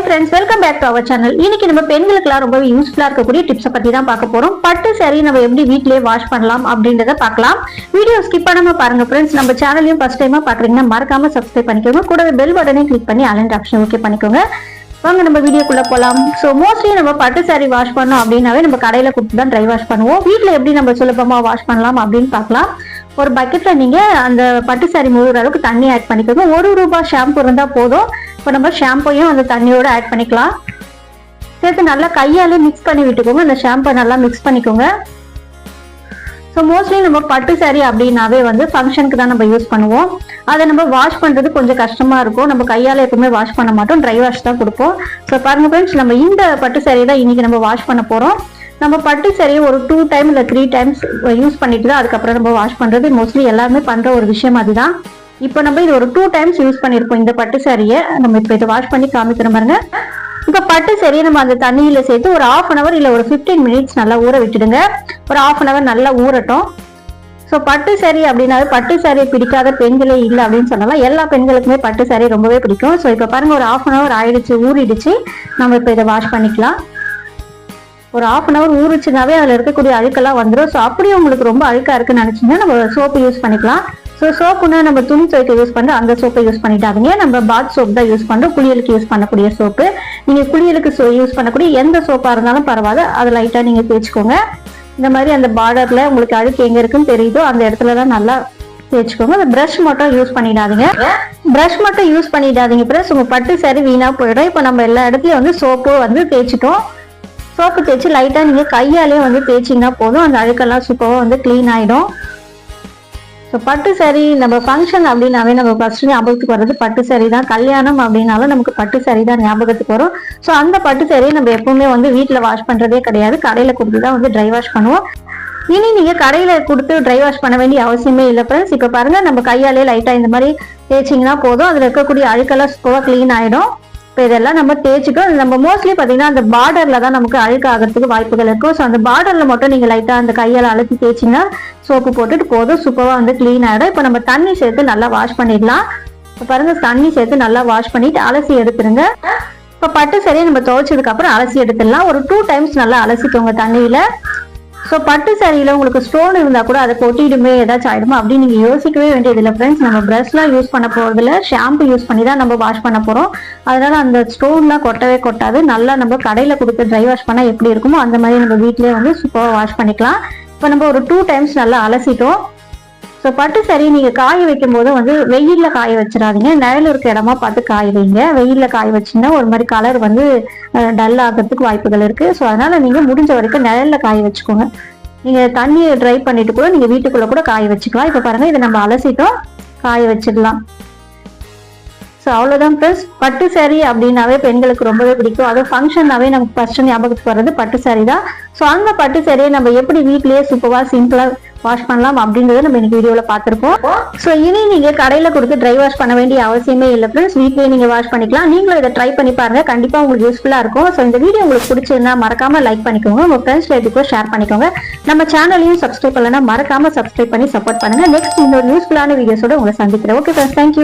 Hi friends welcome back to our channel இன்னைக்கு நம்ம பெண்களுக்குலாம் ரொம்ப யூஸ்ஃபுல்லா இருக்கக்கூடிய டிப்ஸை பத்தி தான் பார்க்க போறோம். பட்டு சரி நம்ம எப்படி வீட்டிலேயே வாஷ் பண்ணலாம் அப்படின்றத பார்க்கலாம். வீடியோ ஸ்கிப் பண்ணாம பாருங்க ஃப்ரெண்ட்ஸ் நம்ம சேனலையும் ஃபர்ஸ்ட் டைமாக பாக்குறீங்கன்னா மறக்காம சப்ஸ்கிரைப் பண்ணிக்கோங்க. கூடவே பெல் பட்டனே கிளிக் பண்ணி அலண்ட் ஆப்ஷன் ஓகே பண்ணிக்கோங்க. வாங்க நம்ம வீடியோக்குள்ள போலாம். ஸோ மோஸ்ட்லி நம்ம பட்டு சாரி வாஷ் பண்ணோம் அப்படின்னாவே நம்ம கடையில கொடுத்து தான் ட்ரை வாஷ் பண்ணுவோம். வீட்ல எப்படி நம்ம சுலபமா வாஷ் பண்ணலாம் அப்படின்னு பார்க்கலாம். ஒரு பக்கெட்ல நீங்க அந்த பட்டு சாரி முழுகிற அளவுக்கு தண்ணி ஆட் பண்ணிக்கோங்க. ஒரு ரூபாய் ஷாம்பு இருந்தா போதும். இப்போ நம்ம ஷாம்பையும் அந்த தண்ணியோட ஆட் பண்ணிக்கலாம். சேர்த்து நல்லா கையாலே மிக்ஸ் பண்ணி விட்டுக்கோங்க. அந்த ஷாம்பை நல்லா மிக்ஸ் பண்ணிக்கோங்க. ஸோ மோஸ்ட்லி நம்ம பட்டு சாரி அப்படின்னாவே வந்து ஃபங்க்ஷனுக்கு தான் நம்ம யூஸ் பண்ணுவோம். அதை நம்ம வாஷ் பண்றது கொஞ்சம் கஷ்டமா இருக்கும். நம்ம கையால் எப்பவுமே வாஷ் பண்ண மாட்டோம். ட்ரை வாஷ் தான் கொடுப்போம். ஸோ பாருங்க ஃப்ரெண்ட்ஸ் நம்ம இந்த பட்டு saree தான் இன்னைக்கு நம்ம வாஷ் பண்ண போறோம். நம்ம பட்டு சரி ஒரு டூ டைம் இல்லை த்ரீ டைம்ஸ் யூஸ் பண்ணிட்டு தான் அதுக்கப்புறம் நம்ம வாஷ் பண்ணுறது மோஸ்ட்லி எல்லாருமே பண்ணுற ஒரு விஷயம் அதுதான். இப்போ நம்ம இது ஒரு டூ டைம்ஸ் யூஸ் பண்ணியிருப்போம் இந்த பட்டு சாரியை. நம்ம இப்போ இதை வாஷ் பண்ணி காமிக்கிறோம் பாருங்க. இப்போ பட்டு சரியை நம்ம அந்த தண்ணியில் சேர்த்து ஒரு ஆஃப் அன் அவர் இல்லை ஒரு ஃபிஃப்டீன் மினிட்ஸ் நல்லா ஊற விட்டுடுங்க. ஒரு ஆஃப் அன் அவர் நல்லா ஊறட்டும். ஸோ பட்டு saree அப்படின்னாவே பட்டு saree பிடிக்காத பெண்களே இல்லை அப்படின்னு சொல்லலாம். எல்லா பெண்களுக்குமே பட்டு சாரி ரொம்பவே பிடிக்கும். ஸோ இப்போ பாருங்கள் ஒரு ஆஃப் அன் அவர் ஆயிடுச்சு ஊறிடுச்சு. நம்ம இப்போ இதை வாஷ் பண்ணிக்கலாம். ஒரு ஆஃப் அன் அவர் ஊறுச்சுனாவே அதில் இருக்கக்கூடிய அழுக்கெல்லாம் வந்துடும் ஸோ அப்படியே உங்களுக்கு ரொம்ப அழுக்காக இருக்குன்னு நினச்சிங்கன்னா நம்ம சோப்பு யூஸ் பண்ணிக்கலாம். ஸோ சோப்புனா நம்ம துணி துவைக்க யூஸ் பண்ணுற அந்த சோப்பை யூஸ் பண்ணிட்டாதீங்க நம்ம பாத் சோப் தான் யூஸ் பண்ணுறோம் குளியலுக்கு யூஸ் பண்ணக்கூடிய சோப்பு நீங்கள் குளியலுக்கு யூஸ் பண்ணக்கூடிய எந்த சோப்பாக இருந்தாலும் பரவாயில்ல. அதை லைட்டாக நீங்கள் தேய்ச்சிக்கோங்க. இந்த மாதிரி அந்த பார்டரில் உங்களுக்கு அழுக்கு எங்கே இருக்குன்னு தெரியுதோ அந்த இடத்துல தான் நல்லா தேய்ச்சிக்கோங்க. அந்த ப்ரஷ் மட்டும் யூஸ் பண்ணிடாதீங்க. ப்ரஷ் மட்டும் யூஸ் பண்ணிடாதீங்க. ப்ளஸ் உங்கள் பட்டு சரி வீணாக போயிடும். இப்போ நம்ம எல்லா இடத்துலையும் வந்து சோப்பு வந்து தேய்ச்சிட்டோம். சோப்பு தேய்ச்சி லைட்டாக நீங்கள் கையாலே வந்து தேய்ச்சிங்கன்னா போதும். அந்த அழுக்கெல்லாம் சூப்பராக வந்து க்ளீன் ஆகிடும் ஸோ பட்டு சரி நம்ம ஃபங்க்ஷன் அப்படின்னாவே நம்ம ஃபர்ஸ்ட் ஞாபகத்துக்கு வர்றது பட்டு சரி தான். கல்யாணம் அப்படின்னாலும் நமக்கு பட்டு சரி தான் ஞாபகத்துக்கு வரும். ஸோ அந்த பட்டு saree நம்ம எப்பவுமே வந்து வீட்டில் வாஷ் பண்ணுறதே கிடையாது. கடையில் கொடுத்து தான் வந்து ட்ரை வாஷ் பண்ணுவோம். இனி நீங்கள் கடையில் கொடுத்து ட்ரை வாஷ் பண்ண வேண்டிய அவசியமே இல்லை ஃப்ரெண்ட்ஸ் இப்போ பாருங்கள் நம்ம கையாலே லைட்டாக இந்த மாதிரி தேய்ச்சிங்கன்னா போதும். அதில் இருக்கக்கூடிய அழுக்கெல்லாம் சூப்பராக க்ளீன் ஆகிடும் இப்போ இதெல்லாம் நம்ம தேய்ச்சிட்டோம் நம்ம மோஸ்ட்லி பார்த்தீங்கன்னா அந்த பார்டரில் தான் நமக்கு அழுக்கு ஆகிறதுக்கு வாய்ப்புகள் இருக்கும் ஸோ அந்த பார்டரில் மட்டும் நீங்கள் லைட்டாக அந்த கையால் அழுத்தி தேய்ச்சிங்கன்னா சோப்பு போட்டுட்டு போதும். சூப்பராக வந்து க்ளீன் ஆகிடும் இப்போ நம்ம தண்ணி சேர்த்து நல்லா வாஷ் பண்ணிடலாம். இப்போ பாருங்க தண்ணி சேர்த்து நல்லா வாஷ் பண்ணிட்டு அலசி எடுத்துருங்க. இப்போ பட்டு சரியாக நம்ம துவைச்சதுக்கப்புறம் அலசி எடுத்துடலாம். ஒரு டூ டைம்ஸ் நல்லா அலசிக்கோங்க தண்ணியில். ஸோ பட்டு சாரியில உங்களுக்கு ஸ்டோன் இருந்தால் கூட அதை கொட்டிடுமே ஏதாச்சும் ஆகிடுமா அப்படின்னு நீங்கள் யோசிக்கவே வேண்டியதில்லை ஃப்ரெண்ட்ஸ் நம்ம ப்ரஷ்லாம் யூஸ் பண்ண போகிறதுல ஷாம்பு யூஸ் பண்ணி தான் நம்ம வாஷ் பண்ண போகிறோம் அதனால் அந்த ஸ்டோன்லாம் கொட்டவே கொட்டாது. நல்லா நம்ம கடையில் கொடுத்து ட்ரை வாஷ் பண்ணால் எப்படி இருக்குமோ அந்த மாதிரி நம்ம வீட்டிலே வந்து சூப்பராக வாஷ் பண்ணிக்கலாம். இப்போ நம்ம ஒரு டூ டைம்ஸ் நல்லா அலசிட்டோம். ஸோ பட்டு சரி நீங்கள் காய வைக்கும் போது வந்து வெயிலில் காய வச்சிடாதீங்க. நிழல் இருக்க இடமா பார்த்து காய வைங்க. வெயிலில் காய வச்சீங்கன்னா ஒரு மாதிரி கலர் வந்து டல் ஆகிறதுக்கு வாய்ப்புகள் இருக்குது ஸோ அதனால் நீங்கள் முடிஞ்ச வரைக்கும் நிழலில் காய வச்சுக்கோங்க. நீங்கள் தண்ணியை ட்ரை பண்ணிட்டு கூட நீங்கள் வீட்டுக்குள்ளே கூட காய வச்சுக்கலாம். இப்போ பாருங்கள் இதை நம்ம அலசிட்டோம். காய வச்சிடலாம். ஸோ அவ்வளோதான் ப்ளஸ் பட்டு saree அப்படின்னாவே பெண்களுக்கு ரொம்பவே பிடிக்கும். அதுவும் ஃபங்க்ஷன்னாவே நமக்கு ஃபர்ஸ்ட் ஞாபகத்துக்கு வர்றது பட்டு saree தான். ஸோ அந்த பட்டு சாரியை நம்ம எப்படி வீட்லயே சூப்பராக சிம்பிளாக வாஷ் பண்ணலாம் அப்படின்றத நம்ம இன்னைக்கு வீடியோவில் பார்த்துருப்போம். ஸோ இனி நீங்கள் கடையில் கொடுத்து ட்ரை வாஷ் பண்ண வேண்டிய அவசியமே இல்லை ஃப்ரெண்ட்ஸ் வீட்லயே நீங்கள் வாஷ் பண்ணிக்கலாம். நீங்களும் இதை ட்ரை பண்ணி பாருங்க. கண்டிப்பாக உங்களுக்கு யூஸ்ஃபுல்லாக இருக்கும். ஸோ இந்த வீடியோ உங்களுக்கு பிடிச்சிருந்தா மறக்காம லைக் பண்ணிக்கோங்க. உங்கள் ஃப்ரெண்ட்ஸ் ரிலேட்டிவ்க்கும் ஷேர் பண்ணிக்கோங்க. நம்ம சேனலையும் சப்ஸ்கிரைப் பண்ணலன்னா மறக்காம சப்ஸ்கிரைப் பண்ணி சப்போர்ட் பண்ணுங்கள் நெக்ஸ்ட் இன்னொரு யூஸ்ஃபுல்லான வீடியோஸோட உங்களை சந்திக்கிறேன். Okay friends thank you